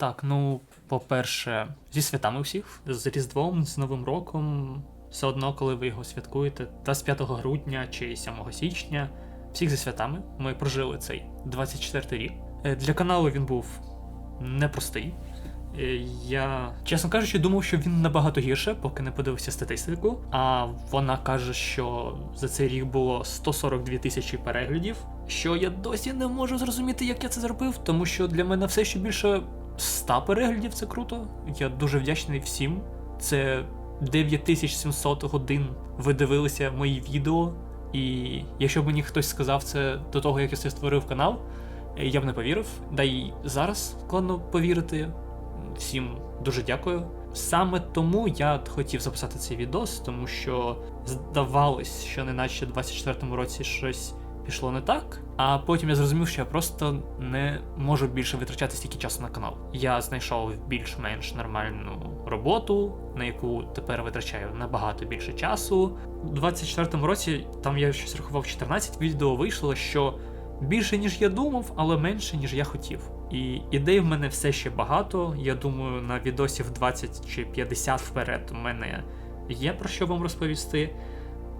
Так, ну, по-перше, зі святами всіх, з Різдвом, з Новим роком. Все одно, коли ви його святкуєте, 25 грудня чи 7 січня. Всіх зі святами. Ми прожили цей 24 рік. Е, Для каналу він був непростий. Е, Я, чесно кажучи, думав, що він набагато гірше, поки не подивився статистику. А вона каже, що за цей рік було 142 тисячі переглядів. Що я досі не можу зрозуміти, як я це зробив, тому що для мене все ще більше 100 переглядів це круто. Я дуже вдячний всім. Це 9700 годин ви дивилися мої відео. І якщо б мені хтось сказав це до того, як я це створив канал, е, я б не повірив. Да й зараз складно повірити. Всім дуже дякую. Саме тому я хотів записати цей відос, тому що здавалось, що неначе в 24-му році щось пішло не так. А потім я зрозумів, що я просто не можу більше витрачати стільки часу на канал. Я знайшов більш-менш нормальну роботу, на яку тепер витрачаю набагато більше часу. У 24-му році там я щось рахував 14 відео вийшло, що більше ніж я думав, але менше ніж я хотів. І ідей в мене все ще багато. Я думаю, на відосів 20 чи 50 вперед у мене є про що вам розповісти,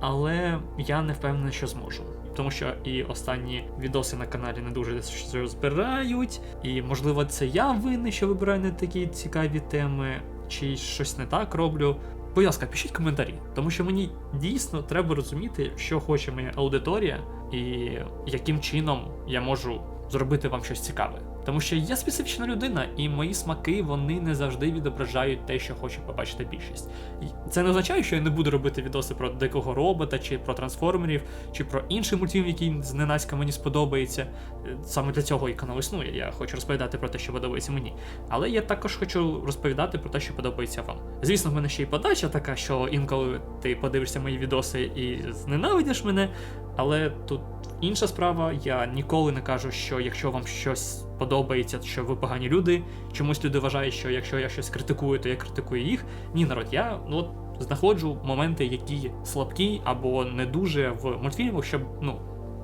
але я не впевнений, що зможу. Тому що і останні відоси на каналі не дуже що збирають, і можливо це я винний, що вибираю не такі цікаві теми, чи щось не так роблю. Будь ласка, пишіть коментарі, тому що мені дійсно треба розуміти, що хоче моя аудиторія, і яким чином я можу зробити вам щось цікаве. Тому що я специфічна людина, і мої смаки вони не завжди відображають те, що хоче побачити більшість. Це не означає, що я не буду робити відоси про дикого робота, чи про трансформерів, чи про інший мультфільм, який зненацька мені сподобається. Е, Саме для цього і канал існує. Я хочу розповідати про те, що подобається мені. Але я також хочу розповідати про те, що подобається вам. Звісно, в мене ще й подача така, що інколи ти подивишся мої відоси і зненавидиш мене. Але тут інша справа, я ніколи не кажу, що якщо вам щось подобається, що ви погані люди, чомусь люди вважають, що якщо я щось критикую, то я критикую їх. Ні, народ, я ну от знаходжу моменти, які слабкі або не дуже в мультфільмах, щоб ну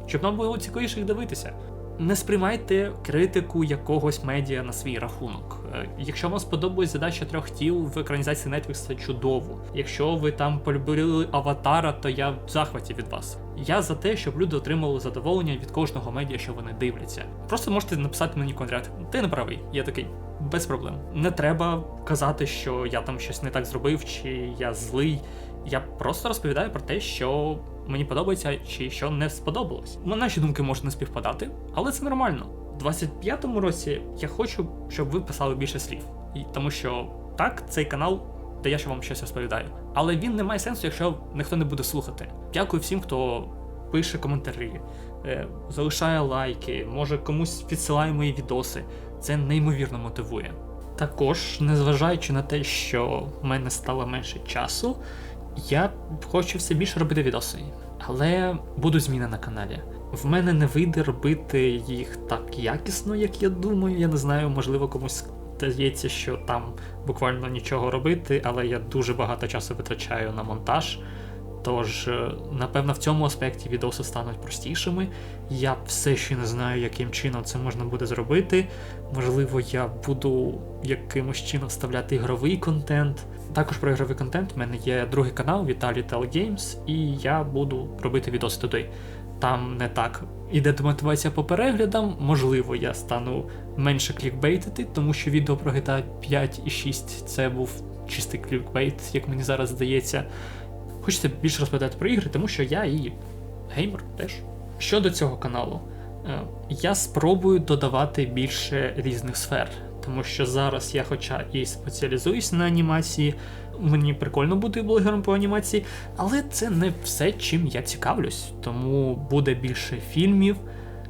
щоб нам було цікавіше їх дивитися. Не сприймайте критику якогось медіа на свій рахунок. Е, Якщо вам сподобалась задача трьох тіл в екранізації Netflix, це чудово. Якщо ви там полюбили аватара, то я в захваті від вас. Я за те, щоб люди отримали задоволення від кожного медіа, що вони дивляться. Просто можете написати мені контракт. Ти не правий. Я такий без проблем. Не треба казати, що я там щось не так зробив, чи я злий. Я просто розповідаю про те, що мені подобається, чи що не сподобалось. Наші думки можуть не співпадати, але це нормально. У 25-му році я хочу, щоб ви писали більше слів. І тому що так, цей канал дає, що вам щось розповідаю. Але він не має сенсу, якщо ніхто не буде слухати. Дякую всім, хто пише коментарі, е, залишає лайки, може комусь підсилає мої відоси. Це неймовірно мотивує. Також, незважаючи на те, що в мене стало менше часу, я хочу все більше робити відоси. Але будуть зміни на каналі. В мене не вийде робити їх так якісно, як я думаю. Я не знаю, можливо, комусь здається, що там буквально нічого робити, але я дуже багато часу витрачаю на монтаж. Тож, е, напевно, в цьому аспекті відоси стануть простішими. Я все ще не знаю, яким чином це можна буде зробити. Можливо, я буду якимось чином вставляти ігровий контент. Також про ігровий контент в мене є другий канал Віталій Tell Games, і я буду робити відоси туди. Там не так іде мотивація по переглядам. Можливо, я стану менше клікбейтити, тому що відео про GTA 5 і 6 це був чистий клікбейт, як мені зараз здається. Хочеться більше розповідати про ігри, тому що я і геймер теж. Щодо цього каналу, е, я спробую додавати більше різних сфер, тому що зараз я, хоча і спеціалізуюсь на анімації, мені прикольно бути блогером по анімації, але це не все, чим я цікавлюсь. Тому буде більше фільмів,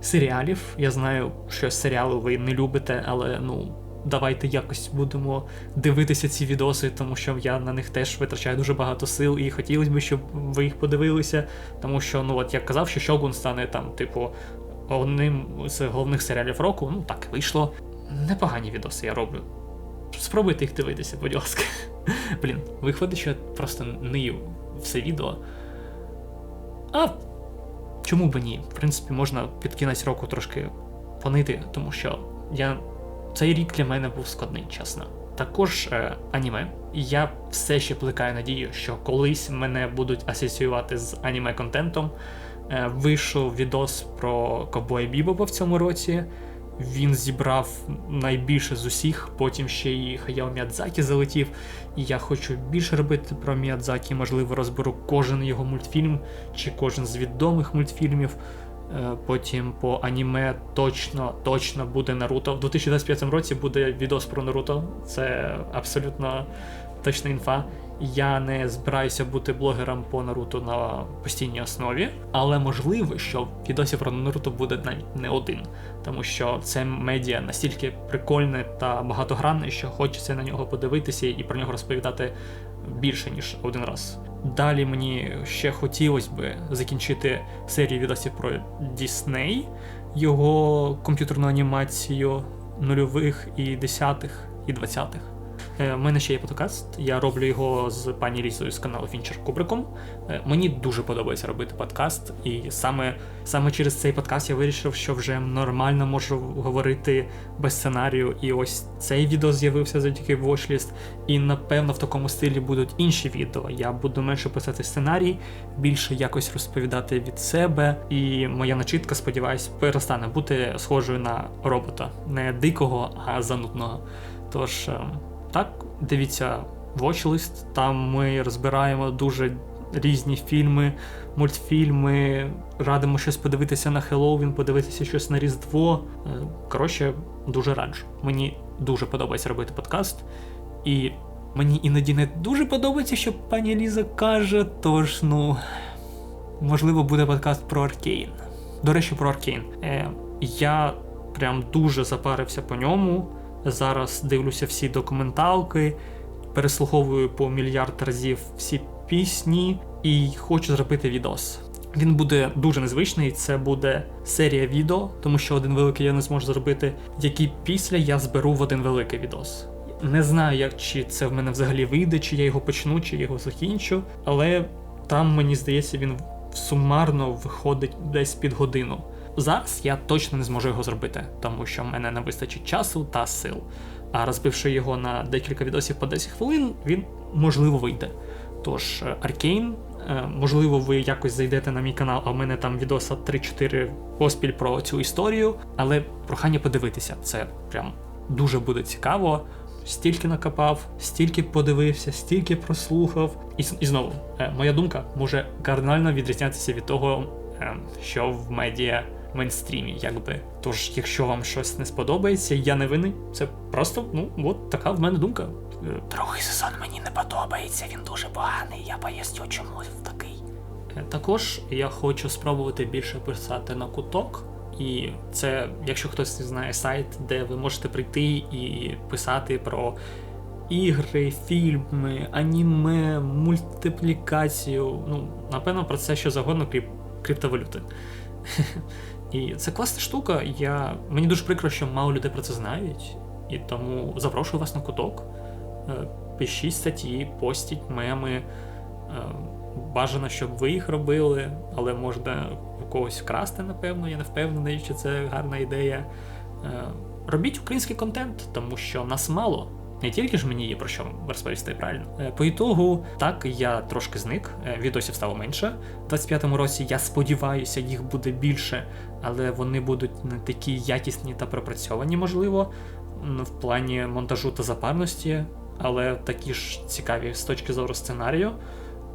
серіалів. Я знаю, що серіали ви не любите, але ну. Давайте якось будемо дивитися ці відоси, тому що я на них теж витрачаю дуже багато сил, і хотілося б, щоб ви їх подивилися. Тому що, ну от я казав, що Shogun стане там, типу, одним з головних серіалів року. Ну так вийшло. Непогані відоси я роблю. Спробуйте їх дивитися, будь ласка. Блін, виходить, що я просто нию все відео. А чому б ні? В принципі, можна під кінець року трошки понити, тому що я цей рік для мене був складний, чесно. Також е, аніме. Я все ще плекаю надію, що колись мене будуть асоціювати з аніме контентом. Е, вийшов відос про Ковбоя Бібоба в цьому році. Він зібрав найбільше з усіх, потім ще й Хаяо Міядзакі залетів. І я хочу більше робити про Міядзакі, можливо, розберу кожен його мультфільм чи кожен з відомих мультфільмів. Е, Потім по аніме точно точно буде Наруто. В 2025 році буде відос про Наруто. Це абсолютно точна інфа. Я не збираюся бути блогером по Наруто на постійній основі, але можливо, що відосів про Наруто буде навіть не один, тому що це медіа настільки прикольне та багатогранне, що хочеться на нього подивитися і про нього розповідати більше ніж один раз. Далі мені ще хотілося би закінчити серію відосів про Дісней, його комп'ютерну анімацію нульових і десятих і двадцятих. Е, У мене ще є подкаст. Я роблю його з пані Лісою з каналу Фінчер Кубриком. Е, Мені дуже подобається робити подкаст, і саме саме через цей подкаст я вирішив, що вже нормально можу говорити без сценарію. І ось цей відео з'явився завдяки Watchlist. І напевно в такому стилі будуть інші відео. Я буду менше писати сценарій, більше якось розповідати від себе. І моя начитка, сподіваюсь, перестане бути схожою на робота, не дикого, а занудного. Тож. Так, дивіться Watchlist, там ми розбираємо дуже різні фільми, мультфільми, радимо щось подивитися на Хеллоуін, подивитися щось на Різдво. Е, Коротше, дуже раджу. Мені дуже подобається робити подкаст. І мені іноді не дуже подобається, що пані Ліза каже, тож, ну, можливо, буде подкаст про Аркейн. До речі, про Аркейн. Е, я прям дуже запарився по ньому. Зараз дивлюся всі документалки, переслуховую по мільярд разів всі пісні і хочу зробити відос. Він буде дуже незвичний. Це буде серія відео, тому що один великий я не зможу зробити, які після я зберу в один великий відос. Не знаю, як чи це в мене взагалі вийде, чи я його почну, чи я його закінчу, але там мені здається, він сумарно виходить десь під годину. Зараз я точно не зможу його зробити, тому що в мене не вистачить часу та сил. А розбивши його на декілька відосів по 10 хвилин, він можливо вийде. Тож, Аркейн, можливо, ви якось зайдете на мій канал, а в мене там відоса 3-4 поспіль про цю історію, але прохання подивитися, це прям дуже буде цікаво. Стільки накопав, стільки подивився, стільки прослухав. І, і знову, е, моя думка може кардинально відрізнятися від того, е, що в медіа мейнстрімі, якби. Тож, якщо вам щось не сподобається, я не винний. Це просто, ну, от така в мене думка. Е, Другий сезон мені не подобається, він дуже поганий, я поясню, чому такий. Е, Також я хочу спробувати більше писати на куток. І це, якщо хтось не знає сайт, де ви можете прийти і писати про ігри, фільми, аніме, мультиплікацію. Ну, напевно, про це що завгодно, крім криптовалюти. І це класна штука. Я... Мені дуже прикро, що мало людей про це знають. І тому запрошую вас на куток. Е, Пишіть статті, постіть меми. Е, Бажано, щоб ви їх робили, але можна у когось вкрасти, напевно, я не впевнений, що це гарна ідея. Е, Робіть український контент, тому що нас мало. Не тільки ж мені є про що розповісти правильно. Е, По ітогу, так, я трошки зник, е, відосів стало менше. У 25-му році я сподіваюся, їх буде більше, але вони будуть не такі якісні та пропрацьовані, можливо, в плані монтажу та запарності, але такі ж цікаві з точки зору сценарію.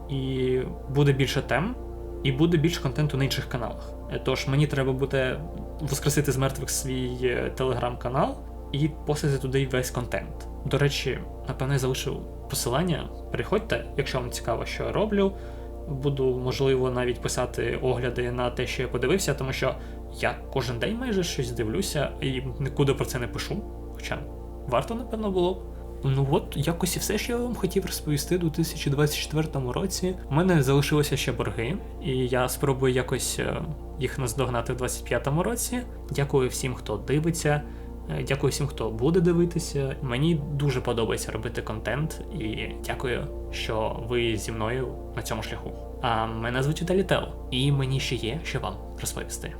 І буде більше тем, і буде більше контенту на інших каналах. Е, Тож мені треба буде воскресити з мертвих свій телеграм-канал і постати туди весь контент. До речі, напевне, я залишив посилання. Переходьте, якщо вам цікаво, що я роблю. Буду, можливо, навіть писати огляди на те, що я подивився, тому що я кожен день майже щось дивлюся і нікуди про це не пишу. Хоча варто, напевно, було б. Ну от, якось і все, що я вам хотів розповісти у 2024 році. У мене залишилося ще борги, і я спробую якось е, їх наздогнати в 2025 році. Дякую всім, хто дивиться. Е, Дякую всім, хто буде дивитися. Мені дуже подобається робити контент, і дякую, що ви зі мною на цьому шляху. А мене звуть Віталій Тео, і мені ще є що вам розповісти.